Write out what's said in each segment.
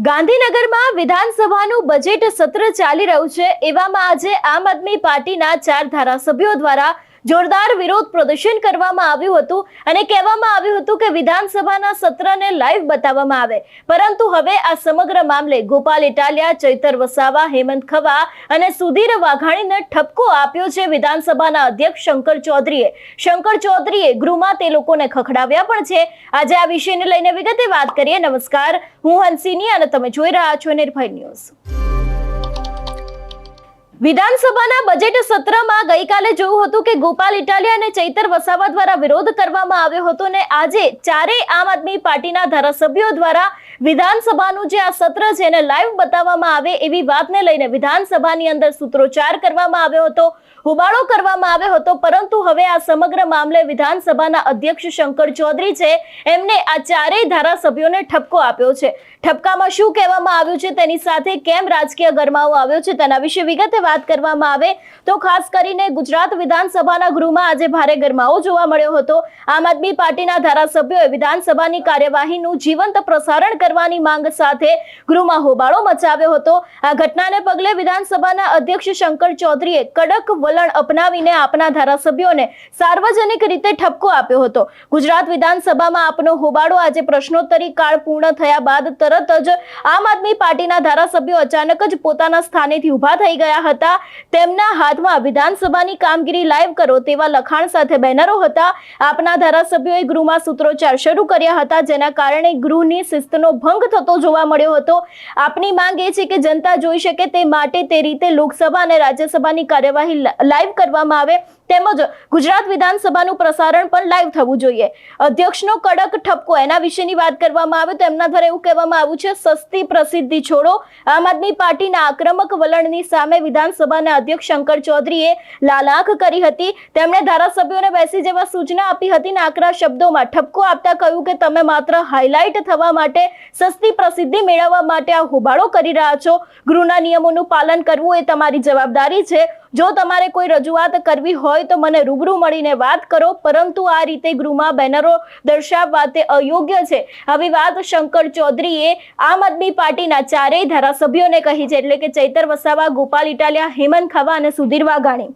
ગાંધીનગરમાં વિધાનસભાનું બજેટ સત્ર ચાલી રહ્યું છે. એવામાં આજે આમ આદમી પાર્ટીના ચાર ધારાસભ્યો દ્વારા જોરદાર વિરોધ પ્રદર્શન કરવામાં આવ્યું હતું અને કહેવામાં આવ્યું હતું કે વિધાનસભાના સત્રને લાઈવ બતાવવામાં આવે. પરંતુ હવે આ સમગ્ર મામલે ગોપાલ ઇટાલિયા, ચૈતર વસાવા, હેમંત ખવા અને સુધીર વાઘાણીને ઠપકો આપ્યો છે વિધાનસભાના અધ્યક્ષ શંકર ચૌધરીએ. શંકર ચૌધરીએ ગૃહમાં તે લોકોને ખખડાવ્યા પણ છે. આજે આ વિષયને લઈને વિગતે વાત કરીએ. નમસ્કાર. હું હંસિની અને તમે જોઈ રહ્યા છો નિર્ભય ન્યૂઝ. વિધાનસભાના બજેટ સત્રમાં ગઈકાલે જોયું હતું કે ગોપાલ ઇટાલિયા અને ચૈતર વસાવા દ્વારા વિરોધ કરવામાં આવ્યો હતો અને આજે ચારેય આમ આદમી પાર્ટીના ધારાસભ્યો દ્વારા વિધાનસભાનું જે આ સત્ર છે એને લાઈવ બતાવવામાં આવે એવી વાતને લઈને વિધાનસભાની અંદર સૂત્રોચ્ચાર કરવામાં આવ્યો હતો. હોબાળો કરવામાં આવ્યો હતો, પરંતુ હવે આ સમગ્ર મામલે વિધાનસભાના અધ્યક્ષ શંકર ચૌધરી છે, એમને આ ચારેય ધારાસભ્યોને ઠપકો આપ્યો છે. ઠપકામાં શું કહેવામાં આવ્યું છે, તેની સાથે કેમ રાજકીય ગરમાવો આવ્યો છે, તેના વિશે વિગતે વાત કરવામાં આવે તો ખાસ કરીને ગુજરાત વિધાનસભાના ગૃહમાં આજે ભારે ગરમાવો જોવા મળ્યો હતો. આમ આદમી પાર્ટીના ધારાસભ્યોએ વિધાનસભાની કાર્યવાહીનું જીવંત પ્રસારણ કરવાની માંગ સાથે ગૃહમાં હોબાળો મચાવ્યો હતો. આ ઘટનાને પગલે વિધાનસભાના અધ્યક્ષ શંકર ચૌધરીએ કડક વલણ અપનાવીને આપના ધારાસભ્યોને સાર્વજનિક રીતે ઠપકો આપ્યો હતો. ગુજરાત વિધાનસભામાં આપનો હોબાળો આજે પ્રશ્નોત્તરી કાળ પૂર્ણ થયા બાદ તરત જ આમ આદમી પાર્ટીના ધારાસભ્યો અચાનક જ પોતાના સ્થાનેથી ઊભા થઈ ગયા હતા. તેમના હાથમાં વિધાનસભાની કામગીરી લાઈવ કરો તેવા લખાણ સાથે બેનરો હતા. આપના ધારાસભ્યોએ ગૃહમાં સૂત્રોચ્ચાર શરૂ કર્યા હતા, જેના કારણે ગૃહની શિસ્તનો ભંગ થતો જોવા મળ્યો હતો. આપની માંગ એ છે કે જનતા જોઈ શકે તે માટે તે રીતે લોકસભા અને રાજ્યસભાની કાર્યવાહી લાઈવ કરવામાં આવે. તેમજ ગુજરાત વિધાનસભાનું પ્રસારણ પણ લાઈવ થવું જોઈએ. અધ્યક્ષનો કડક ઠપકો, એના વિશેની વાત કરવામાં આવે તો એમના દ્વારા એવું કહેવામાં આવ્યું છે, સસ્તી પ્રસિદ્ધિ છોડો. આમ આદમી પાર્ટીના આક્રમક વલણની સામે વિધાનસભાના અધ્યક્ષ શંકર ચૌધરીએ લાલાખ કરી હતી. તેમણે ધારાસભ્યોને બેસી જવા સૂચના આપી હતી અને આકરા શબ્દોમાં ઠપકો આપતા કહ્યું કે તમે માત્ર હાઇલાઇટ થવા માટે, સસ્તી પ્રસિદ્ધિ મેળવવા માટે આ હોબાળો કરી રહ્યા છો. ગૃહના નિયમોનું પાલન કરવું એ તમારી જવાબદારી છે. જો તમારે કોઈ રજૂઆત કરવી હોય તો મને રૂબરૂ મળીને વાત કરો. પરંતુ આ રીતે ગૃહમાં બેનરો દર્શાવવા તે અયોગ્ય છે. આવી વાત શંકર ચૌધરીએ આમ આદમી પાર્ટીના ચારેય ધારાસભ્યોને કહી છે. એટલે કે ચૈતર વસાવા, ગોપાલ ઇટાલિયા, હેમંત ખાવા અને સુધીર વાઘાણી.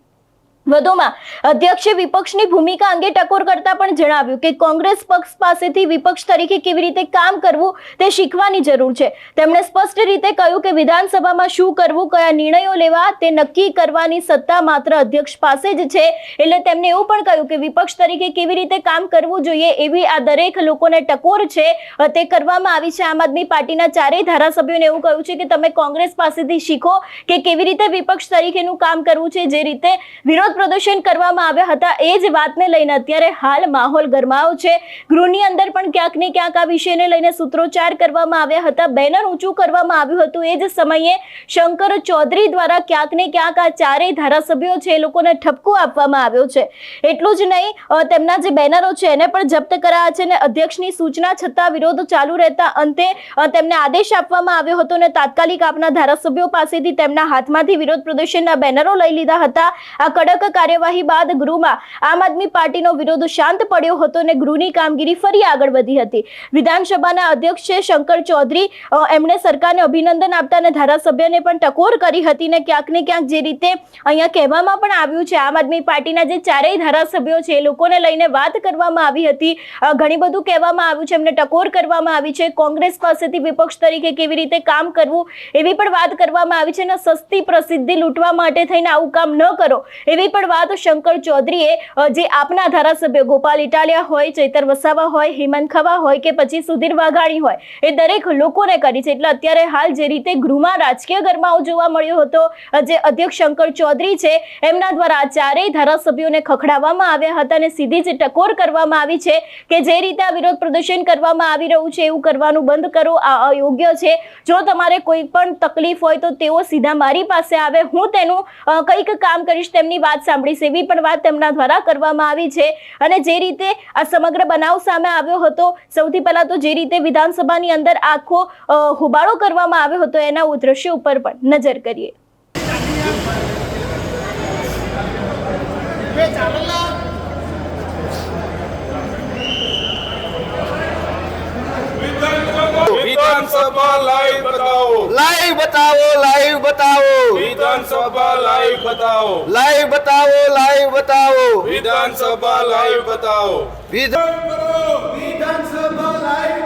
વધુમાં, અધ્યક્ષે વિપક્ષની ભૂમિકા અંગે ટકોર કરતા પણ જણાવ્યું કે કોંગ્રેસ પક્ષ પાસેથી વિપક્ષ તરીકે કેવી રીતે કામ કરવું તે શીખવાની જરૂર છે. તેમણે સ્પષ્ટ રીતે કહ્યું કે વિધાનસભામાં શું કરવું, કયા નિર્ણયો લેવા તે નક્કી કરવાની સત્તા માત્ર અધ્યક્ષ પાસે જ છે. એટલે તેમણે એવું પણ કહ્યું કે વિપક્ષ તરીકે કેવી રીતે કામ કરવું જોઈએ એવી આ દરેક લોકોને ટકોર છે તે કરવામાં આવી છે. આમ આદમી પાર્ટીના ચારેય ધારાસભ્યોને એવું કહ્યું છે કે તમે કોંગ્રેસ પાસેથી શીખો કે કેવી રીતે વિપક્ષ તરીકેનું કામ કરવું છે, જે રીતે વિરોધ પ્રદર્શન કરવામાં આવ્યા હતા એ જ વાતને લઈને અત્યારે હાલ માહોલ ગરમાયો છે. ગૃહની અંદર પણ ક્યાંક ને ક્યાંક આ વિષયને લઈને સૂત્રોચ્ચાર કરવામાં આવ્યા હતા. બેનર ઊંચું કરવામાં આવ્યું હતું એ જ સમયે શંકર ચૌધરી દ્વારા ક્યાંક ને ક્યાંક આ ચારેય ધારાસભ્યો છે એ લોકોને ઠપકો આપવામાં આવ્યો છે. એટલું જ નહીં તેમના જે બેનરો છે એને પણ જપ્ત કરાયા છે અને અધ્યક્ષની સૂચના છતાં વિરોધ ચાલુ રહેતા અંતે તેમને આદેશ આપવામાં આવ્યો હતો અને તાત્કાલિક આપના ધારાસભ્યો પાસેથી તેમના હાથમાંથી વિરોધ પ્રદર્શનના બેનરો લઈ લીધા હતા. આ કડક કાર્યવાહી બાદ ગૃહમાં આમ આદમી પાર્ટીનો વિરોધ શાંત પડ્યો હતો અને ગૃહની કામગીરી ફરી આગળ વધી હતી. વિધાનસભાના અધ્યક્ષ શંકર ચૌધરી. એમણે સરકારને અભિનંદન આપતા અને ધારાસભ્યને પણ ટકોર કરી હતી ને ક્યાંક ને ક્યાંક જે રીતે અહીંયા કહેવામાં પણ આવ્યું છે, આમ આદમી પાર્ટીના જે ચારેય ધારાસભ્યો છે એ લોકોને લઈને વાત કરવામાં આવી હતી. ઘણી બધું કહેવામાં આવ્યું છે, એમને ટકોર કરવામાં આવી છે. કોંગ્રેસ પાસેથી વિપક્ષ તરીકે કેવી રીતે કામ કરવું એવી પણ વાત કરવામાં આવી છે અને સસ્તી પ્રસિદ્ધિ લૂંટવા માટે થઈને આવું કામ ન કરો એવી પણ વાત શંકર ચૌધરીએ જે આપના ધારાસભ્ય ગોપાલ ઇટાલિયા હોય, ચૈતર વસાવા હોય, હેમંત ખવા હોય કે પછી સુધીર વાઘાણી હોય, એ દરેક લોકોને કરી છે. એટલે અત્યારે હાલ જે રીતે ગૃહમાં રાજકીય ગરમાવો જોવા મળ્યો હતો જે અધ્યક્ષ શંકર ચૌધરી છે, એમના દ્વારા ચારેય ધારાસભ્યોને ખખડાવવામાં આવ્યા હતા અને સીધી જ ટકોર કરવામાં આવી છે કે જે રીતે આ વિરોધ પ્રદર્શન કરવામાં આવી રહ્યું છે, એવું કરવાનું બંધ કરો, આ અયોગ્ય છે. જો તમારે કોઈ પણ તકલીફ હોય તો તેઓ સીધા મારી પાસે આવે, હું તેનું કંઈક કામ કરીશ, તેમની વાત સાંભળીશ એવી પણ વાત તેમના દ્વારા કરવામાં આવી છે. અને જે રીતે આ સમગ્ર બનાવ સામે આવ્યો હતો, સૌથી પહેલા તો જે રીતે વિધાનસભાની અંદર આખો હોબાળો કરવામાં આવ્યો હતો, એના દ્રશ્ય ઉપર પણ નજર કરીએ વિધાનસભા લાઈવ લાઈવ બતાવો લાઈવ બતાવો વિધાનસભા લાઈવ બતાવો. લાઈવ બતાવો લાઈવ બતાવો. વિધાનસભા લાઈવ બતાવો. વિધાન વિધાનસભા લાઈવ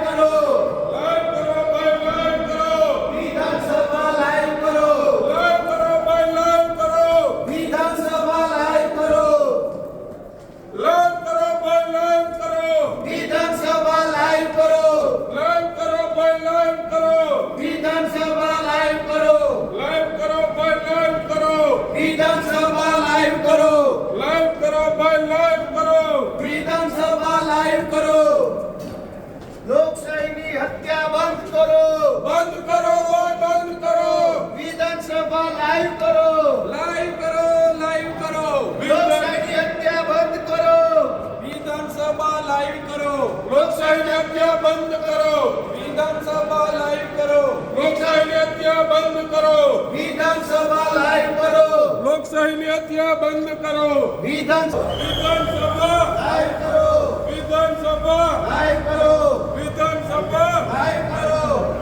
વિધાનસભા લાઈવ કરો. લાઈવ કરો લાઈવ કરો. લોકશાહીની હત્યા બંધ કરો. વિધાનસભા લાઈવ કરો. લોકશાહીની હત્યા બંધ કરો. વિધાનસભા લાઈવ કરો. લોકશાહીની હત્યા બંધ કરો. વિધાનસભા લાઈવ કરો. લોકશાહીની હત્યા બંધ કરો. વિધાનસભા વિધાનસભા લાઈવ કરો. વિધાનસભા લાઈવ કરો. વિધાનસભા લાઈવ કરો.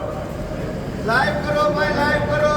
લાઈવ કરો ભાઈ લાઈવ કરો.